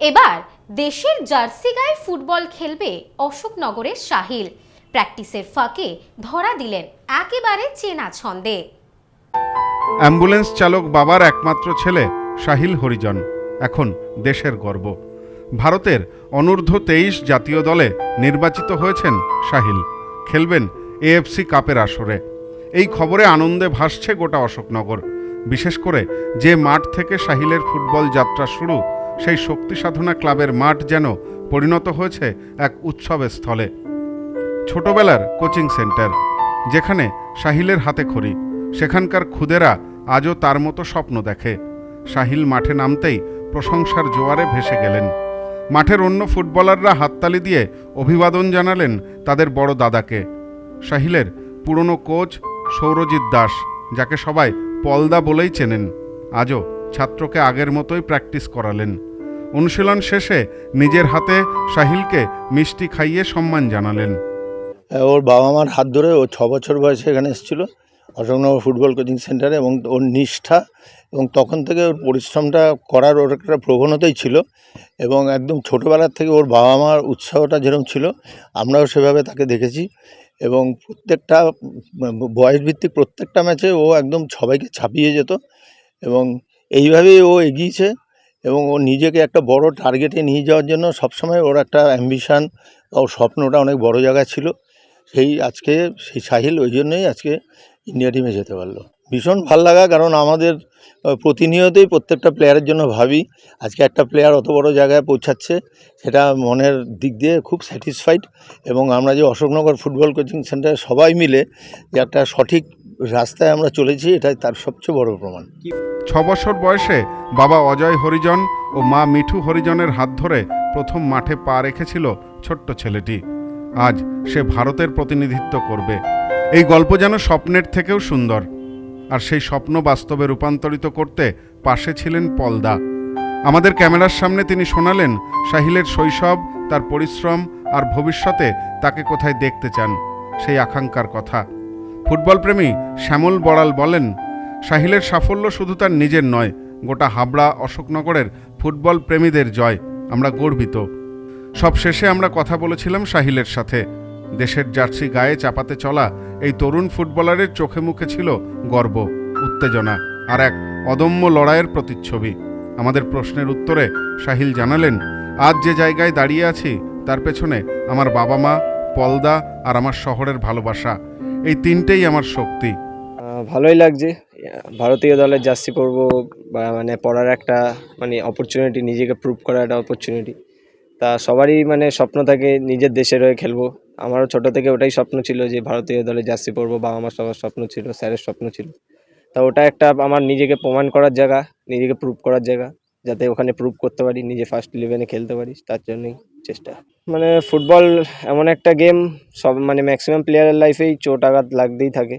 এবার দেশের জার্সি গায়ে ফুটবল খেলবে অশোকনগরের সাহিল প্র্যাকটিসের ফাঁকে ধরা দিলেন একেবারে চেনা ছন্দে। অ্যাম্বুলেন্স চালক বাবার একমাত্র ছেলে সাহিল হরিজন, এখন দেশের গর্ব। ভারতের অনূর্ধ্ব তেইশ জাতীয় দলে নির্বাচিত হয়েছেন সাহিল খেলবেন এএফসি কাপের আসরে। এই খবরে আনন্দে ভাসছে গোটা অশোকনগর, বিশেষ করে যে মাঠ থেকে সাহিলের ফুটবল যাত্রা শুরু সেই শক্তি সাধনা ক্লাবের মাঠ যেন পরিণত হয়েছে এক উৎসবের স্থলে। ছোটবেলার কোচিং সেন্টার, যেখানে সাহিলের হাতে খড়ি। সেখানকার খুদেরা আজও তার মতো স্বপ্ন দেখে। সাহিল মাঠে নামতেই প্রশংসার জোয়ারে ভেসে গেলেন। মাঠের অন্য ফুটবলাররা হাততালি দিয়ে অভিবাদন জানালেন তাদের বড় দাদাকে। সাহিলের পুরনো কোচ সৌরজিৎ দাস, যাকে সবাই পলদা বলেই চেনেন, আজও ছাত্রকে আগের মতোই প্র্যাকটিস করালেন। অনুশীলন শেষে নিজের হাতে সাহিলকে মিষ্টি খাইয়ে সম্মান জানালেন। ওর বাবা মার হাত ধরে ও ছ বছর বয়সে এখানে এসেছিল, অশোকনগর ফুটবল কোচিং সেন্টারে এবং ওর নিষ্ঠা এবং তখন থেকে ওর পরিশ্রমটা করার ওর একটা প্রবণতাই ছিল এবং একদম ছোটোবেলার থেকে ওর বাবা মার উৎসাহটা যেরকম ছিল, আমরাও সেভাবে তাকে দেখেছি এবং প্রত্যেকটা বয়স ভিত্তিক প্রত্যেকটা ম্যাচে ও একদম সবাইকে ছাপিয়ে যেত এবং এইভাবেই ও এগিয়েছে এবং ও নিজেকে একটা বড় টার্গেটে নিয়ে যাওয়ার জন্য সবসময় ওর একটা অ্যাম্বিশান ওর স্বপ্নটা অনেক বড় জায়গায় ছিল। সেই আজকে সেই সাহিল ওই জন্যই আজকে ইন্ডিয়া টিমে যেতে পারল। ভীষণ ভালো লাগা কারণ আমাদের প্রতিনিয়তই প্রত্যেকটা প্লেয়ারের জন্য ভাবি, আজকে একটা প্লেয়ার অত বড় জায়গায় পৌঁছাচ্ছে, সেটা মনের দিক দিয়ে খুব স্যাটিসফাইড এবং আমরা যে অশোকনগর ফুটবল কোচিং সেন্টারে সবাই মিলে যে একটা সঠিক রাস্তায় আমরা চলেছি, এটাই তার সবচেয়ে বড় প্রমাণ। ছ বছর বয়সে বাবা অজয় হরিজন ও মা মিঠু হরিজনের হাত ধরে প্রথম মাঠে পা রেখেছিল ছোট্ট ছেলেটি। আজ সে ভারতের প্রতিনিধিত্ব করবে। এই গল্প যেন স্বপ্নের থেকেও সুন্দর। আর সেই স্বপ্ন বাস্তবে রূপান্তরিত করতে পাশে ছিলেন পলদা। আমাদের ক্যামেরার সামনে তিনি শোনালেন সাহিলের শৈশব, তার পরিশ্রম আর ভবিষ্যতে তাকে কোথায় দেখতে চান, সেই আকাঙ্ক্ষার কথা। ফুটবল প্রেমী শ্যামল বড়াল বলেন, সাহিলের সাফল্য শুধু তার নিজের নয়, গোটা হাবড়া অশোকনগরের ফুটবল প্রেমীদের জয়, আমরা গর্বিত। সব শেষে আমরা কথা বলেছিলাম সাহিলের সাথে। দেশের জার্সি গায়ে চাপাতে চলা এই তরুণ ফুটবলারের চোখে মুখে ছিল গর্ব, উত্তেজনা আর এক অদম্য লড়াইয়ের প্রতিচ্ছবি। আমাদের প্রশ্নের উত্তরে সাহিল জানালেন, আজ যে জায়গায় দাঁড়িয়ে আছি, তার পেছনে আমার বাবা মা, পলদা আর আমার শহরের ভালোবাসা। এই তিনটেই আমার শক্তি। ভালোই লাগছে। ভারতীয় দলের জার্সি পরবো বা মানে পড়ার একটা মানে অপরচুনিটি নিজেকে প্রুভ করার একটা অপরচুনিটি তা সবারই মানে স্বপ্ন থাকে নিজের দেশের হয়ে খেলব। আমারও ছোট থেকে ওটাই স্বপ্ন ছিল যে ভারতীয় দলে জার্সি পরবো, বাবা আমার সবার স্বপ্ন ছিল, স্যারের স্বপ্ন ছিল। তা ওটা একটা আমার নিজেকে প্রমাণ করার জায়গা, নিজেকে প্রুভ করার জায়গা, যাতে ওখানে প্রুভ করতে পারি, নিজে ফার্স্ট ইলেভেনে খেলতে পারি তার জন্যই চেষ্টা। মানে ফুটবল এমন একটা গেম সব মানে ম্যাক্সিমাম প্লেয়ারের লাইফেই চোট আঘাত লাগতেই থাকে।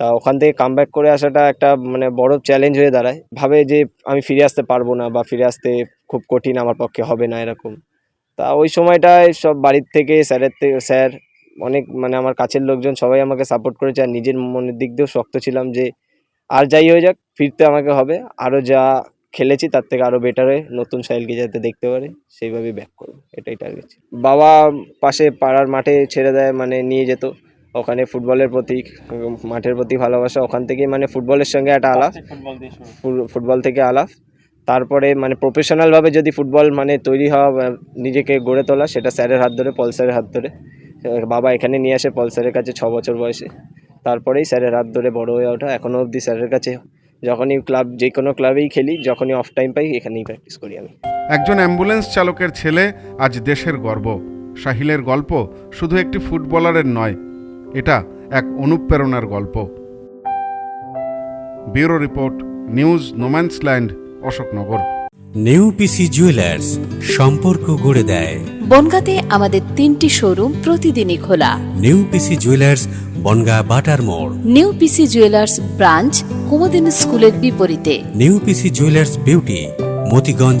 তা ওখান থেকে কাম করে আসাটা একটা মানে বড় চ্যালেঞ্জ হয়ে দাঁড়ায়। ভাবে যে আমি ফিরে আসতে পারব না বা ফিরে আসতে খুব কঠিন আমার পক্ষে হবে না এরকম। তা ওই সময়টায় সব বাড়ির থেকে স্যারের থেকে স্যার অনেক মানে আমার কাছের লোকজন সবাই আমাকে সাপোর্ট করেছে আর নিজের মনের দিক দিয়েও শক্ত ছিলাম যে আর যাই হয়ে যাক, ফিরতে আমাকে হবে। আরও যা খেলেছি তার থেকে আরও বেটার হয়ে নতুন সাইলকে যাতে দেখতে পারে, সেইভাবেই ব্যাক করব। এটাই টার্গেট বাবা পাশে পাড়ার মাঠে ছেড়ে দেয় মানে নিয়ে যেত। ওখানে ফুটবলের প্রতি মাঠের প্রতি ভালোবাসা। ওখান থেকেই মানে ফুটবলের সঙ্গে একটা আলাপ। ফুটবল থেকে আলাপ। তারপরে মানে প্রফেশনালভাবে যদি ফুটবল মানে তৈরি হওয়া নিজেকে গড়ে তোলা সেটা স্যারের হাত ধরে পল স্যারের হাত ধরে। বাবা এখানে নিয়ে আসে পল স্যারের কাছে ছ বছর বয়সে। তারপরেই স্যারের হাত ধরে বড় হয়ে ওঠা। এখনও অবধি স্যারের কাছে যখনই ক্লাব যে কোনো ক্লাবেই খেলি যখনই অফ টাইম পাই এখানেই প্র্যাকটিস করি আমি। একজন অ্যাম্বুলেন্স চালকের ছেলে আজ দেশের গর্ব। সাহিলের গল্প শুধু একটি ফুটবলারের নয় এটা এক অনুপ্রেরণার গল্প। Bureau report news no man's land Ashoknagar. New PC jewellers সম্পর্ক গড়ে দেয়। বনগাঁতে আমাদের তিনটি শোরুম প্রতিদিনই খোলা। নিউ পিসি জুয়েলার্স বনগা বাটার মোড়। নিউ পিসি জুয়েলার্স ব্রাঞ্চ কুমদিন স্কুলের বিপরীতে। New PC jewellers beauty Motiganj